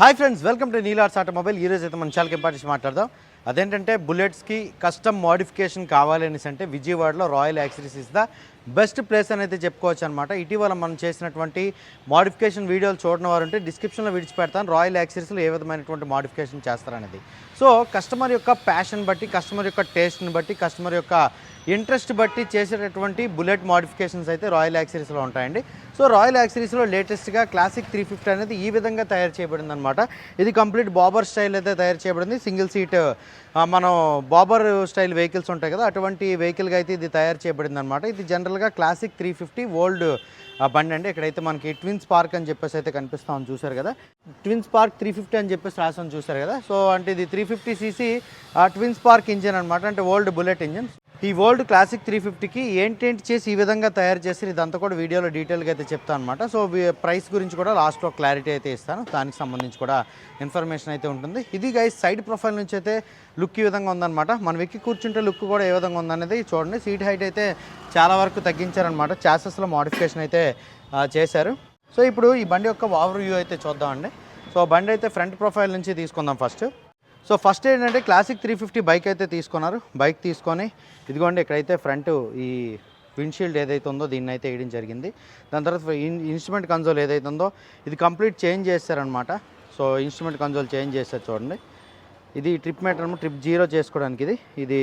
Hi friends welcome to నీలార్స్ automobile ఈరోజు అయితే మన చాలా ఇంపార్టెన్స్ మాట్లాడదాం? అదేంటంటే బుల్లెట్స్కి కస్టమ్ మోడిఫికేషన్ కావాలి అనేసి అంటే విజయవాడలో royal accessories is the best place అనేది చెప్పుకోవచ్చు అనమాట ఇటీవల మనం చేసినటువంటి మోడిఫికేషన్ వీడియోలు చూడని వారు ఉంటే డిస్క్రిప్షన్లో విడిచిపెడతాను. రాయల్ యాక్సరీస్లో ఏ విధమైనటువంటి మోడిఫికేషన్ చేస్తారనేది. సో కస్టమర్ యొక్క ప్యాషన్ బట్టి కస్టమర్ యొక్క టేస్ట్ని బట్టి కస్టమర్ యొక్క ఇంట్రెస్ట్ బట్టి చేసేటటువంటి బుల్లెట్ మోడిఫికేషన్స్ అయితే రాయల్ యాక్సరీస్లో ఉంటాయండి. సో రాయల్ యాక్సరీస్లో లేటెస్ట్గా క్లాసిక్ త్రీ ఫిఫ్టీ అనేది ఈ విధంగా తయారు చేయబడింది అనమాట ఇది కంప్లీట్ బాబర్ స్టైల్ అయితే తయారు చేయబడింది. సింగిల్ సీట్ మనం బాబర్ స్టైల్ వెహికల్స్ ఉంటాయి కదా అటువంటి వెహికల్గా అయితే ఇది తయారు చేయబడింది అనమాట ఇది జనరల్గా క్లాసిక్ త్రీ ఫిఫ్టీ ఓల్డ్ బండి అండి. ఇక్కడైతే మనకి ట్విన్స్ పార్క్ అని చెప్పేసి అయితే కనిపిస్తామని చూసారు కదా? ట్విన్స్ పార్క్ త్రీ ఫిఫ్టీ అని చెప్పేసి రాసాం చూసారు కదా? సో అంటే ఇది three fifty CC twin spark engine అనమాట అంటే ఓల్డ్ బుల్లెట్ ఇంజిన్ ఈ ఓల్డ్ క్లాసిక్ త్రీ ఫిఫ్టీకి ఏంటేంటి చేసి ఈ విధంగా తయారు చేసి ఇదంతా కూడా వీడియోలో డీటెయిల్గా అయితే చెప్తాను అనమాట సో ప్రైస్ గురించి కూడా లాస్ట్లో క్లారిటీ అయితే ఇస్తాను. దానికి సంబంధించి కూడా ఇన్ఫర్మేషన్ అయితే ఉంటుంది. ఇది గైస్ సైడ్ ప్రొఫైల్ నుంచి అయితే లుక్ ఈ విధంగా ఉందన్నమాట. మనం ఎక్కి కూర్చుంటే లుక్ కూడా ఏ విధంగా ఉందనేది చూడండి. సీట్ హైట్ అయితే చాలా వరకు తగ్గించారనమాట చాసెస్లో మోడిఫికేషన్ అయితే చేశారు. సో ఇప్పుడు ఈ బండి యొక్క ఓవర్ వ్యూ అయితే చూద్దామండి. సో బండి అయితే ఫ్రంట్ ప్రొఫైల్ నుంచి తీసుకుందాం ఫస్ట్. సో ఫస్ట్ ఏంటంటే క్లాసిక్ త్రీ ఫిఫ్టీ బైక్ అయితే తీసుకున్నారు. బైక్ తీసుకొని ఇదిగోండి ఇక్కడైతే ఫ్రంట్ ఈ విండ్షీల్డ్ ఏదైతే ఉందో దీన్ని అయితే వేయడం జరిగింది. దాని తర్వాత ఇన్- ఇన్స్ట్రుమెంట్ కన్సోల్ ఏదైతే ఉందో ఇది కంప్లీట్ చేంజ్ చేస్తారనమాట సో ఇన్స్ట్రుమెంట్ కన్సోల్ చేంజ్ చేస్తారు చూడండి. ఇది ట్రిప్ మీటర్ ట్రిప్ జీరో చేసుకోవడానికి ఇది. ఇది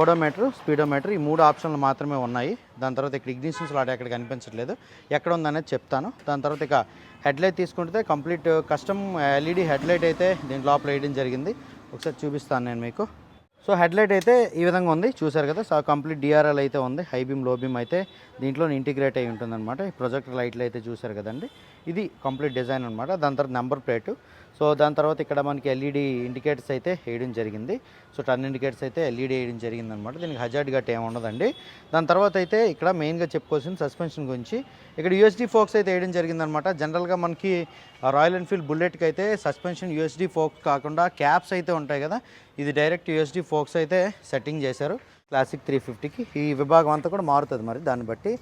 ఓడోమీటర్ స్పీడోమీటర్ ఈ మూడు ఆప్షన్లు మాత్రమే ఉన్నాయి. దాని తర్వాత ఇక్కడ ఇగ్నిషన్ స్లాట్ ఎక్కడ కనిపించట్లేదు. ఎక్కడ ఉందనేది చెప్తాను. దాని తర్వాత ఇక హెడ్లైట్ తీసుకుంటే కంప్లీట్ కస్టమ్ ఎల్ఈడి హెడ్లైట్ అయితే దీని లోపల వేయడం జరిగింది. ఒకసారి చూపిస్తాను నేను మీకు. సో హెడ్లైట్ అయితే ఈ విధంగా ఉంది. చూసారు కదా? సో కంప్లీట్ డిఆర్ఎల్ అయితే ఉంది. హై బీమ్లో బీమ్ అయితే దీంట్లో ఇంటిగ్రేట్ అయి ఉంటుందన్నమాట. ఈ ప్రొజెక్టర్ లైట్లు అయితే చూసారు కదండి? ఇది కంప్లీట్ డిజైన్ అనమాట దాని తర్వాత నెంబర్ ప్లేటు. సో దాని తర్వాత ఇక్కడ మనకి ఎల్ఈడి ఇండికేటర్స్ అయితే వేయడం జరిగింది. సో టర్న్ ఇండికేటర్స్ అయితే ఎల్ఈడి వేయడం జరిగింది అనమాట దీనికి హజార్డ్ గట్ ఏమి ఉండదండి. దాని తర్వాత అయితే ఇక్కడ మెయిన్గా చెప్పుకోవాల్సింది సస్పెన్షన్ గురించి. ఇక్కడ యూఎస్డి ఫోక్స్ అయితే వేయడం జరిగిందనమాట జనరల్గా మనకి రాయల్ ఎన్ఫీల్డ్ బుల్లెట్కి అయితే సస్పెన్షన్ యూఎస్డి ఫోక్స్ కాకుండా క్యాప్స్ అయితే ఉంటాయి కదా? ఇది డైరెక్ట్ యూఎస్డి ఫోక్స్ అయితే సెట్టింగ్ చేశారు. క్లాసిక్ త్రీ ఫిఫ్టీకి ఈ విభాగం అంతా కూడా మారుతుంది మరి దాన్ని బట్టి.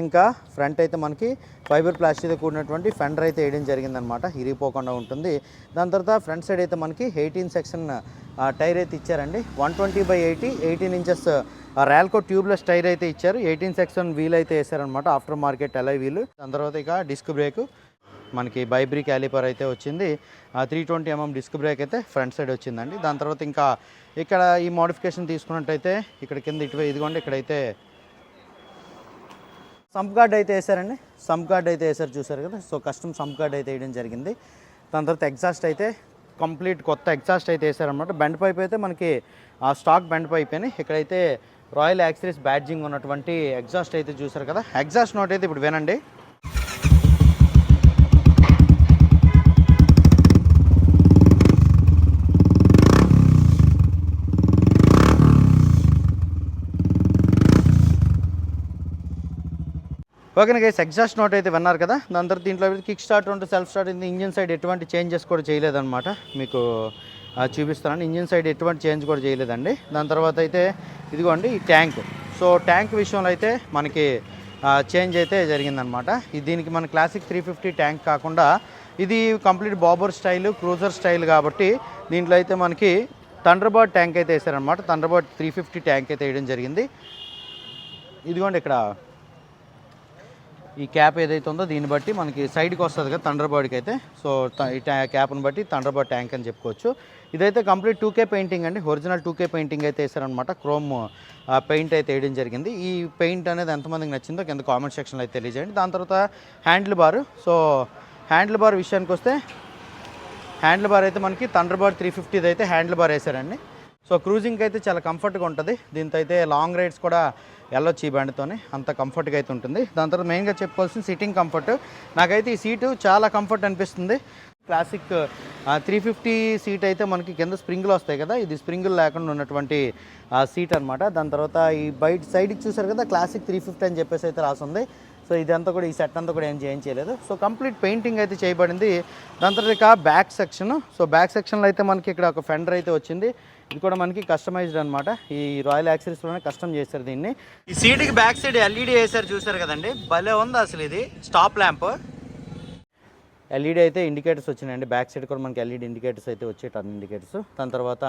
ఇంకా ఫ్రంట్ అయితే మనకి ఫైబర్ ప్లాస్టిక్తో కూడినటువంటి ఫెండర్ అయితే వేయడం జరిగిందనమాట ఇరిగిపోకుండా ఉంటుంది. దాని తర్వాత ఫ్రంట్ సైడ్ అయితే మనకి ఎయిటీన్ సెక్షన్ టైర్ అయితే ఇచ్చారండి. One twenty by eighty eighteen inches Ralco tubeless tyre అయితే ఇచ్చారు. ఎయిటీన్ సెక్షన్ వీల్ అయితే వేసారనమాట ఆఫ్టర్ మార్కెట్ అలై వీల్ దాని తర్వాత ఇక డిస్క్ బ్రేక్ మనకి బైబ్రీ క్యాలిపర్ అయితే వచ్చింది. Three twenty MM disc brake అయితే ఫ్రంట్ సైడ్ వచ్చిందండి. దాని తర్వాత ఇంకా ఇక్కడ ఈ మోడిఫికేషన్ తీసుకున్నట్టయితే ఇక్కడ కింద ఇటు ఇదిగోండి ఇక్కడైతే సంప్ గార్డ్ అయితే వేసారండి సంప్ గార్డ్ అయితే వేసారు చూసారు కదా? సో కస్టమ్ సంప్ గార్డ్ అయితే వేయడం జరిగింది. దాని తర్వాత ఎగ్జాస్ట్ అయితే కంప్లీట్ కొత్త ఎగ్జాస్ట్ అయితే వేసారనమాట బెండ్ పైప్ అయితే మనకి ఆ స్టాక్ బెండ్ పైప్ అని ఇక్కడైతే రాయల్ యాక్సిరీస్ బ్యాడ్జింగ్ ఉన్నటువంటి ఎగ్జాస్ట్ అయితే చూసారు కదా? ఎగ్జాస్ట్ నోట్ అయితే ఇప్పుడు వినండి. ఓకే గైస్ ఎగ్జాస్ట్ నోట్ అయితే విన్నారు కదా? దాని తర్వాత దీంట్లో కిక్ స్టార్ట్ ఉంటుంది సెల్ఫ్ స్టార్ట్ ఉంది. ఇంజిన్ సైడ్ ఎటువంటి చేంజెస్ కూడా చేయలేదన్నమాట. మీకు చూపిస్తున్నాను. ఇంజిన్ సైడ్ ఎటువంటి చేంజ్ కూడా చేయలేదండి. దాని తర్వాత అయితే ఇదిగోండి ఈ ట్యాంక్ సో ట్యాంక్ విషయంలో అయితే మనకి చేంజ్ అయితే జరిగిందనమాట ఇది దీనికి మన క్లాసిక్ త్రీ ఫిఫ్టీ ట్యాంక్ కాకుండా ఇది complete bobber style cruiser style కాబట్టి దీంట్లో అయితే మనకి థండర్బర్డ్ ట్యాంక్ అయితే వేసారనమాట థండర్బర్డ్ త్రీ ఫిఫ్టీ ట్యాంక్ అయితే వేయడం జరిగింది. ఇదిగోండి ఇక్కడ. ఈ క్యాప్ ఏదైతే ఉందో దీన్ని బట్టి మనకి సైడ్కి వస్తుంది కదా థండర్బర్డ్కి అయితే. సో ఈ క్యాప్ని బట్టి థండర్బర్డ్ ట్యాంక్ అని చెప్పుకోవచ్చు. ఇదైతే కంప్లీట్ టూకే పెయింటింగ్ అండి. ఒరిజినల్ టూకే పెయింటింగ్ అయితే వేసారనమాట క్రోమ్ పెయింట్ అయితే వేయడం జరిగింది. ఈ పెయింట్ అనేది ఎంతమందికి నచ్చిందో కింద కామెంట్ సెక్షన్లో అయితే తెలియజేయండి. దాని తర్వాత handle bar so handle bar విషయానికి వస్తే హ్యాండిల్ బార్ అయితే మనకి థండర్ బార్ త్రీ ఫిఫ్టీది అయితే హ్యాండిల్ బార్ వేసారండి సో క్రూజింగ్కి అయితే చాలా కంఫర్ట్గా ఉంటుంది. దీంతో అయితే లాంగ్ రైడ్స్ కూడా వెళ్ళొచ్చు ఈ బండితోనే. అంత కంఫర్ట్గా అయితే ఉంటుంది. దాని తర్వాత మెయిన్గా చెప్పుకోవాల్సిన సీటింగ్ కంఫర్ట్ నాకైతే ఈ సీటు చాలా కంఫర్ట్ అనిపిస్తుంది. క్లాసిక్ త్రీ ఫిఫ్టీ సీట్ అయితే మనకి కింద స్ప్రింగులు వస్తాయి కదా. ఇది స్ప్రింగులు లేకుండా ఉన్నటువంటి సీట్ అనమాట దాని తర్వాత ఈ బయట సైడ్కి చూసారు కదా క్లాసిక్ త్రీ ఫిఫ్టీ అని చెప్పేసి అయితే రాసింది. సో ఇదంతా కూడా ఈ సెట్ అంతా కూడా ఏం చేయించలేదు సో కంప్లీట్ పెయింటింగ్ అయితే చేయబడింది. దాని తర్వాత బ్యాక్ సెక్షన్ సో బ్యాక్ సెక్షన్లో అయితే మనకి ఇక్కడ ఒక ఫెండర్ అయితే వచ్చింది. ఇది కూడా మనకి కస్టమైజ్డ్ అనమాట ఈ రాయల్ యాక్సరీస్లోనే కస్టమ్ చేశారు దీన్ని. ఈ సీట్కి బ్యాక్ సైడ్ ఎల్ఈడి వేసారు చూసారు కదండి. భలే ఉంది అసలు ఇది. స్టాప్ ల్యాంప్ ఎల్ఈడి అయితే ఇండికేటర్స్ వచ్చినాయండి. బ్యాక్ సైడ్ కూడా మనకి ఎల్ఈడి ఇండికేటర్స్ అయితే వచ్చాయి టర్న్ ఇండికేటర్స్ దాని తర్వాత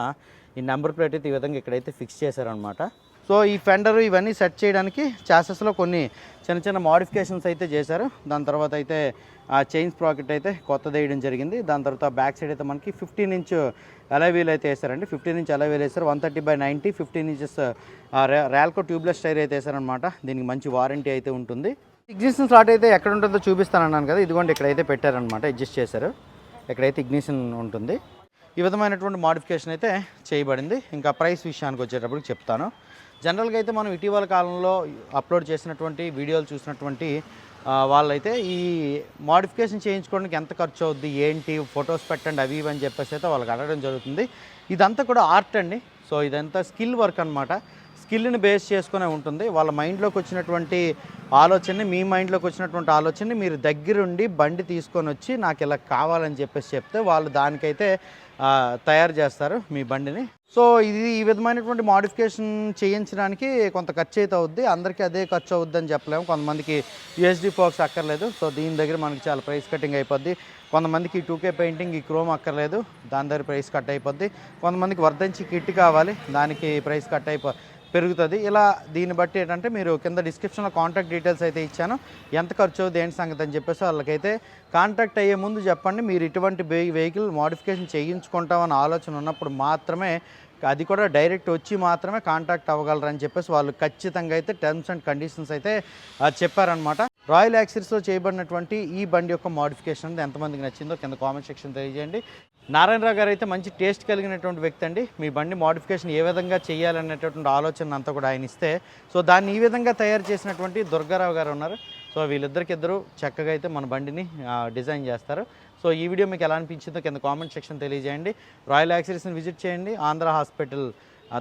ఈ నెంబర్ ప్లేట్ అయితే ఈ విధంగా ఇక్కడైతే ఫిక్స్ చేశారనమాట సో ఈ ఫెండర్ ఇవన్నీ సెట్ చేయడానికి చాసెస్లో కొన్ని చిన్న చిన్న మోడిఫికేషన్స్ అయితే చేశారు. దాని తర్వాత అయితే ఆ చైన్స్ ప్రాకెట్ అయితే కొత్తది వేయడం జరిగింది. దాని తర్వాత బ్యాక్ సైడ్ అయితే మనకి ఫిఫ్టీన్ ఇంచ్ వీల్ అయితే వేశారండి. ఫిఫ్టీన్ ఇంచ్ వీల్ వేశారు. One thirty by ninety fifteen inches Ralco tubeless tyre అయితే వేశారనమాట దీనికి మంచి వారంటీ అయితే ఉంటుంది. ఇగ్నిషన్ స్లాట్ అయితే ఎక్కడ ఉంటుందో చూపిస్తానన్నాను కదా. ఇదిగోండి ఇక్కడైతే పెట్టారనమాట అడ్జస్ట్ చేశారు. ఇక్కడైతే ఇగ్నిషన్ ఉంటుంది. ఈ విధమైనటువంటి మాడిఫికేషన్ అయితే చేయబడింది. ఇంకా ప్రైస్ విషయానికి వచ్చేటప్పుడు చెప్తాను. జనరల్గా అయితే మనం ఇటీవల కాలంలో అప్లోడ్ చేసినటువంటి వీడియోలు చూసినటువంటి వాళ్ళైతే ఈ మాడిఫికేషన్ చేయించుకోవడానికి ఎంత ఖర్చు అవుద్ది ఏంటి ఫొటోస్ పెట్టండి అవి ఇవి అని చెప్పేసి అయితే వాళ్ళకి అడగడం జరుగుతుంది. ఇదంతా కూడా ఆర్ట్ అండి. సో ఇదంతా స్కిల్ వర్క్ అనమాట స్కిల్ని బేస్ చేసుకునే ఉంటుంది. వాళ్ళ మైండ్లోకి వచ్చినటువంటి ఆలోచనని మీ మైండ్లోకి వచ్చినటువంటి ఆలోచనని మీరు దగ్గరుండి బండి తీసుకొని వచ్చి నాకు ఇలా కావాలని చెప్పేసి చెప్తే వాళ్ళు దానికైతే తయారు చేస్తారు మీ బండిని. సో ఇది ఈ విధమైనటువంటి మాడిఫికేషన్ చేయించడానికి కొంత ఖర్చు అయితే అవుద్ది. అందరికీ అదే ఖర్చు అవుద్ది అని చెప్పలేము. కొంతమందికి యూఎస్డి ఫోక్స్ అక్కర్లేదు. సో దీని దగ్గర మనకి చాలా ప్రైస్ కటింగ్ అయిపోద్ది. కొంతమందికి టూకే పెయింటింగ్ ఈ క్రోమ్ అక్కర్లేదు. దాని దగ్గర ప్రైస్ కట్ అయిపోద్ది. కొంతమందికి వర్ధించి కిట్ కావాలి. దానికి ప్రైస్ కట్ అయిపో పెరుగుతుంది. ఇలా దీన్ని బట్టి ఏంటంటే మీరు కింద డిస్క్రిప్షన్లో కాంటాక్ట్ డీటెయిల్స్ అయితే ఇచ్చాను. ఎంత ఖర్చు అవుతుంది ఏంటి సంగతి అని చెప్పేసి వాళ్ళకైతే కాంటాక్ట్ అయ్యే ముందు చెప్పండి. మీరు ఇటువంటి వెహికల్ మోడిఫికేషన్ చేయించుకుంటామని ఆలోచన ఉన్నప్పుడు మాత్రమే అది కూడా డైరెక్ట్ వచ్చి మాత్రమే కాంటాక్ట్ అవ్వగలరని చెప్పేసి వాళ్ళు ఖచ్చితంగా అయితే టర్మ్స్ అండ్ కండిషన్స్ అయితే చెప్పారనమాట రాయల్ యాక్సిస్లో చేయబడినటువంటి ఈ బండి యొక్క మాడిఫికేషన్ అనేది ఎంతమందికి నచ్చిందో కింద కామెంట్ సెక్షన్ తెలియజేయండి. నారాయణరావు గారు అయితే మంచి టేస్ట్ కలిగినటువంటి వ్యక్తి అండి. మీ బండి మాడిఫికేషన్ ఏ విధంగా చేయాలనేటటువంటి ఆలోచన అంతా కూడా ఆయన ఇస్తే సో దాన్ని ఈ విధంగా తయారు చేసినటువంటి దుర్గారావు గారు ఉన్నారు. సో వీళ్ళిద్దరికి ఇద్దరు చక్కగా అయితే మన బండిని డిజైన్ చేస్తారు. సో ఈ వీడియో మీకు ఎలా అనిపించిందో కింద కామెంట్ సెక్షన్ తెలియజేయండి. రాయల్ యాక్సిరీస్ని విజిట్ చేయండి. ఆంధ్ర హాస్పిటల్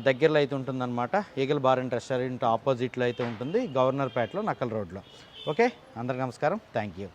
దగ్గరలో అయితే ఉంటుందన్నమాట. ఈగల్ బార్ అండ్ రెస్టారెంట్ ఆపోజిట్లో అయితే ఉంటుంది. గవర్నర్ పేటలో నకల్ రోడ్లో. ఓకే? అందరికి నమస్కారం. Thank you